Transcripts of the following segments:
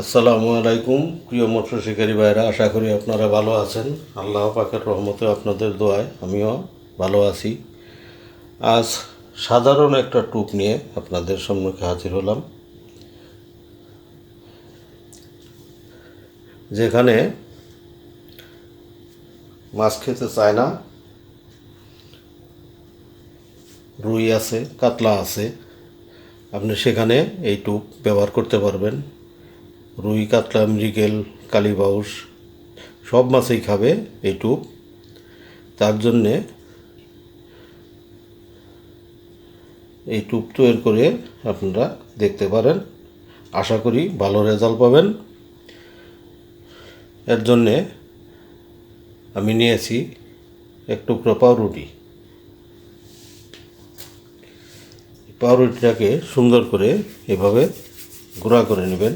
আসসালামু আলাইকুম, প্রিয় মৎস্য শিকারী ভাইরা আশা করি আপনারা ভালো আছেন। আল্লাহ পাকের রহমতে আপনাদের দোয়ায় আমিও ভালো আছি। আজ সাধারণ একটা টুপ নিয়ে আপনাদের সম্মুখে হাজির হলাম। যেখানে মাছ খেতে চায় না, রুই আছে, কাতলা আছে, আপনি সেখানে এই টুপ ব্যবহার করতে পারবেন। রুই, কাতলা, মৃগেল কালীবাউস সব মাছেই খাবে এই টুপ। তার জন্যে এই টুপ তৈরি করে আপনারা দেখতে পারেন। আশা করি ভালো রেজাল্ট পাবেন। এর জন্যে আমি নিয়েছি এক টুকরো পাউরুটি। পাউরুটিটাকে সুন্দর করে এভাবে গুঁড়া করে নেবেন।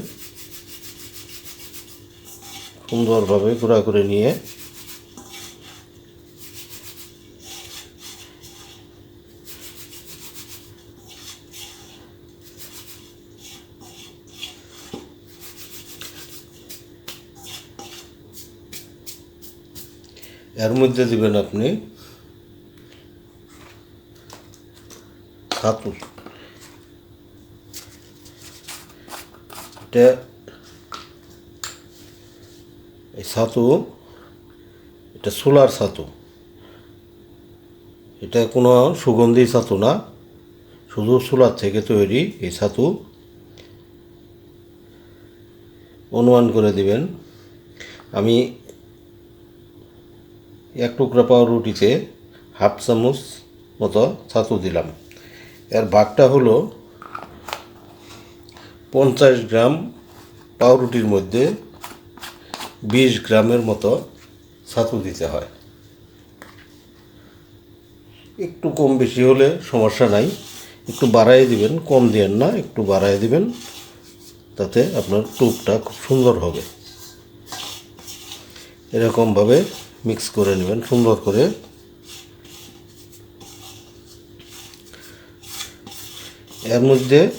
সুন্দরভাবে গুঁড়া করে নিয়ে এর মধ্যে দিবেন আপনি ছাতু এটা এই ছাতু, এটা সোলার ছাতু। এটা কোনো সুগন্ধি ছাতু না, শুধু সোলার থেকে তৈরি এই ছাতু। অনুমান করে দিবেন, আমি এক টুকরা পাউরুটিতে হাফ চামচ মতো ছাতু দিলাম। এর ভাগটা হলো পঞ্চাশ গ্রাম পাউরুটির মধ্যে বিশ গ্রামের মতো ছাতু দিতে হয়। একটু কম বেশি হলে সমস্যা নাই। একটু বাড়াই দিবেন, কম দিয়েন না, একটু বাড়াই দিবেন, তাতে আপনার টুপটা খুব সুন্দর হবে। এরকমভাবে মিক্স করে নেবেন, সুন্দর করে। এর মধ্যে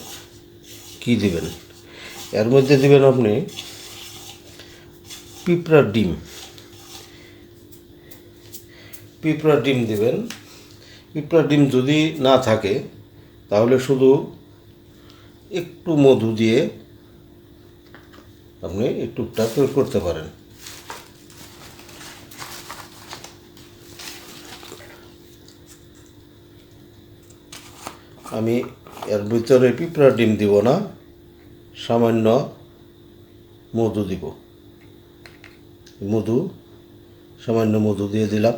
কি দিবেন? এর মধ্যে দিবেন আপনি পিঁপড়ার ডিম পিঁপড়ার ডিম দেবেন। পিঁপড়ার ডিম যদি না থাকে, তাহলে শুধু একটু মধু দিয়ে আপনি এই টুকটা তৈরি করতে পারেন। আমি এর ভিতরে পিঁপড়ার ডিম দিব না, সামান্য মধু দিব। মধু, সামান্য মধু দিয়ে দিলাম।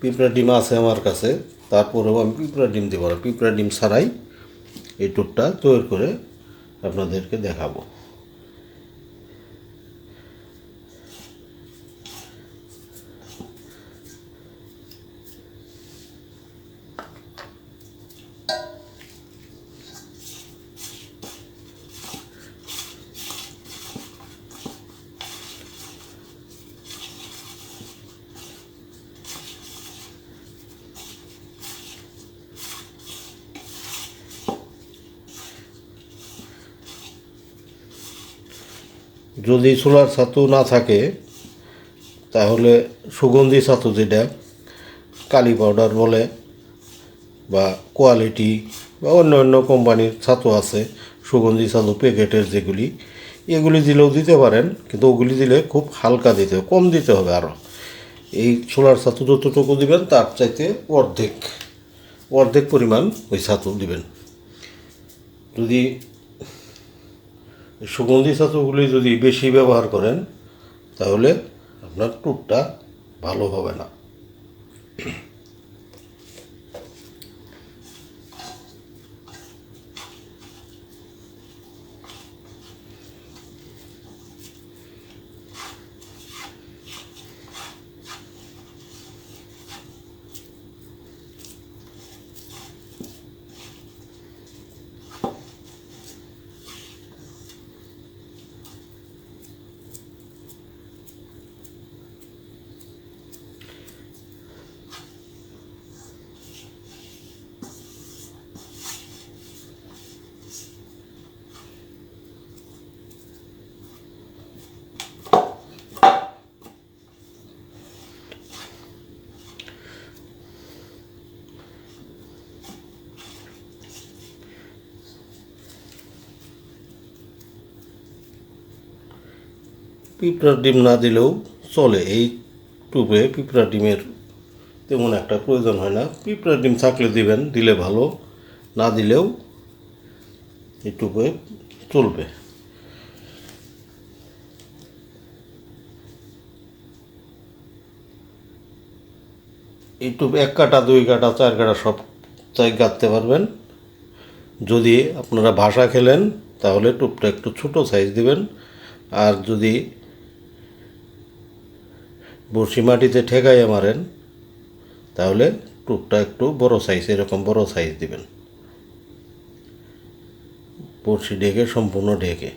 পিঁপড়া ডিম আছে আমার কাছে, তারপরেও আমি পিঁপড়া ডিম দেবো না। পিঁপড়া ডিম ছাড়াই এই টুকটা তৈরি করে আপনাদেরকে দেখাবো। যদি সোলার ছাতু না থাকে, তাহলে সুগন্ধি ছাতু যেটা, কালি পাউডার বলে, বা কোয়ালিটি বা অন্য অন্য কোম্পানির ছাতু আছে, সুগন্ধি ছাতু, প্যাকেটের যেগুলি, এগুলি দিলেও দিতে পারেন, কিন্তু ওগুলি দিলে খুব হালকা দিতে হবে, কম দিতে হবে আরও এই সোলার ছাতু যতটুকু দিবেন, তার চাইতে অর্ধেক অর্ধেক পরিমাণ ওই ছাতু দিবেন। যদি সুগন্ধি ছাতুগুলি যদি বেশি ব্যবহার করেন তাহলে আপনার টুটটা ভালো হবে না। পিঁপড়ার ডিম না দিলেও চলে। এই টুপে পিঁপড়া ডিমের তেমন একটা প্রয়োজন হয় না। পিঁপড়ার ডিম থাকলে দিবেন, দিলে ভালো। না দিলেও এই টুপে চলবে। এই টুপ এক কাটা, দুই কাটা, চার কাটা সব তাই গাঁথতে পারবেন। যদি আপনারা ভাষা খেলেন, তাহলে টুপটা একটু ছোট সাইজ দিবেন। আর যদি বড়শি মাটিতে ঠেকাইয়ে মারেন, তাহলে টুপটা একটু বড় সাইজ এরকম বড় সাইজ দিবেন। বড়শি ঢেকে, সম্পূর্ণ ঢেকে।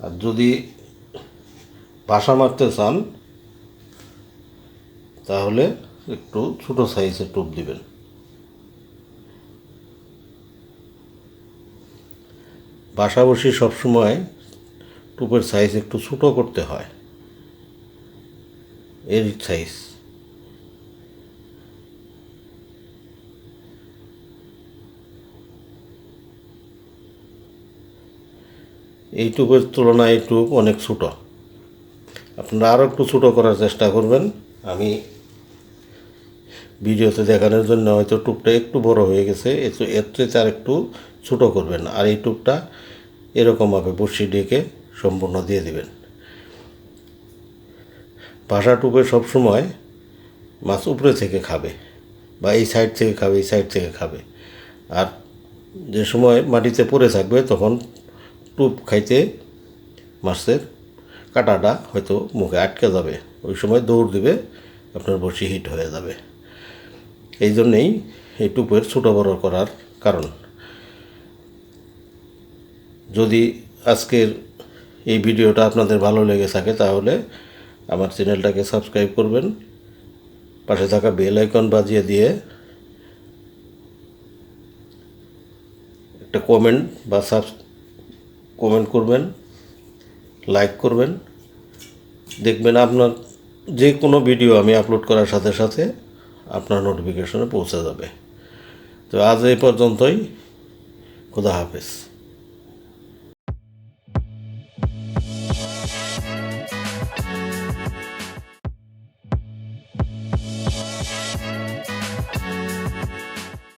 আর যদি বাসা মারতে চান, তাহলে একটু ছোট সাইজের টুপ দিবেন। বাসা বসি সবসময় টুপের সাইজ একটু ছোটো করতে হয়। এর সাইজ তুলনায় এই টুপ অনেক ছোটো। আপনারা আরও একটু ছোটো করার চেষ্টা করবেন। আমি ভিডিওতে দেখানোর জন্য হয়তো টুপটা একটু বড় হয়ে গেছে এর- চেয়ে আর একটু ছোটো করবেন। আর এই টুপটা এরকমভাবে বসি ডেকে সম্পূর্ণ দিয়ে দিবেন। ভাষা টুপে সবসময় মাছ উপরে থেকে খাবে বা এই সাইড থেকে খাবে, এই সাইড থেকে খাবে। আর যে সময় মাটিতে পড়ে থাকবে তখন টুপ খাইতে মাছের কাঁটাটা হয়তো মুখে আটকে যাবে। ওই সময় দৌড় দিবে, আপনার বসি হিট হয়ে যাবে। এই জন্যেই এই টুপের ছোটো বড় করার কারণ। যদি আজকের এই ভিডিওটা আপনাদের ভালো লেগে থাকে তাহলে আমার চ্যানেলটাকে সাবস্ক্রাইব করবেন। পাশে থাকা বেল আইকন বাজিয়ে দিয়ে একটা কমেন্ট বা সাব কমেন্ট করবেন, লাইক করবেন। দেখবেন আপনার যে কোনো ভিডিও আমি আপলোড করার সাথে সাথে আপনার নোটিফিকেশনে পৌঁছে যাবে। তো আজ এই পর্যন্তই। খুদা হাফেজ।